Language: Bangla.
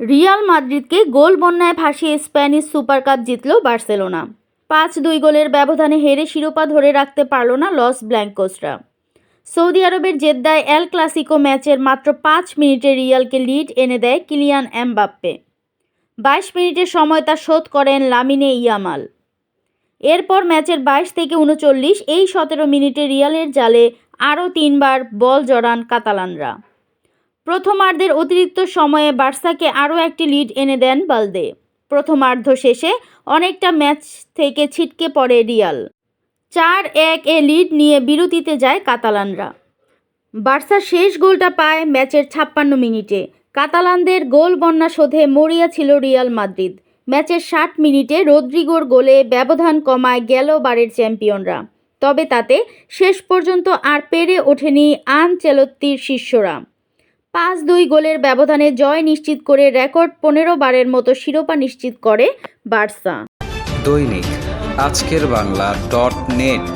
রিয়াল মাদ্রিদকে গোল বন্যায় ভাসিয়ে স্প্যানিশ সুপার কাপ জিতল বার্সেলোনা। পাঁচ দুই গোলের ব্যবধানে হেরে শিরোপা ধরে রাখতে পারল না লস ব্ল্যাঙ্কোসরা। সৌদি আরবের জেদ্দায় এল ক্লাসিকো ম্যাচের মাত্র পাঁচ মিনিটে রিয়ালকে লিড এনে দেয় কিলিয়ান এমবাপ্পে। বাইশ মিনিটের সময় তা শোধ করেন লামিনে ইয়ামাল। এরপর ম্যাচের বাইশ থেকে উনচল্লিশ, এই সতেরো মিনিটে রিয়ালের জালে আরও তিনবার বল জড়ান কাতালানরা। প্রথমার্ধের অতিরিক্ত সময়ে বার্সাকে আরও একটি লিড এনে দেন বালদে। প্রথমার্ধ শেষে অনেকটা ম্যাচ থেকে ছিটকে পড়ে রিয়াল। চার এক এ লিড নিয়ে বিরতিতে যায় কাতালানরা। বার্সা শেষ গোলটা পায় ম্যাচের ছাপ্পান্ন মিনিটে। কাতালানদের গোল বন্যা শোধে মরিয়া ছিল রিয়াল মাদ্রিদ। ম্যাচের ষাট মিনিটে রদ্রিগোর গোলে ব্যবধান কমায় গেল বারের চ্যাম্পিয়নরা। তবে তাতে শেষ পর্যন্ত আর পেরে ওঠেনি আনচেলত্তির শিষ্যরা। পাঁচ দুই গোলের ব্যবধানে জয় নিশ্চিত করে রেকর্ড পনেরো বারের মতো শিরোপা নিশ্চিত করে বার্সা। দৈনিক আজকের বাংলা ডট নেট।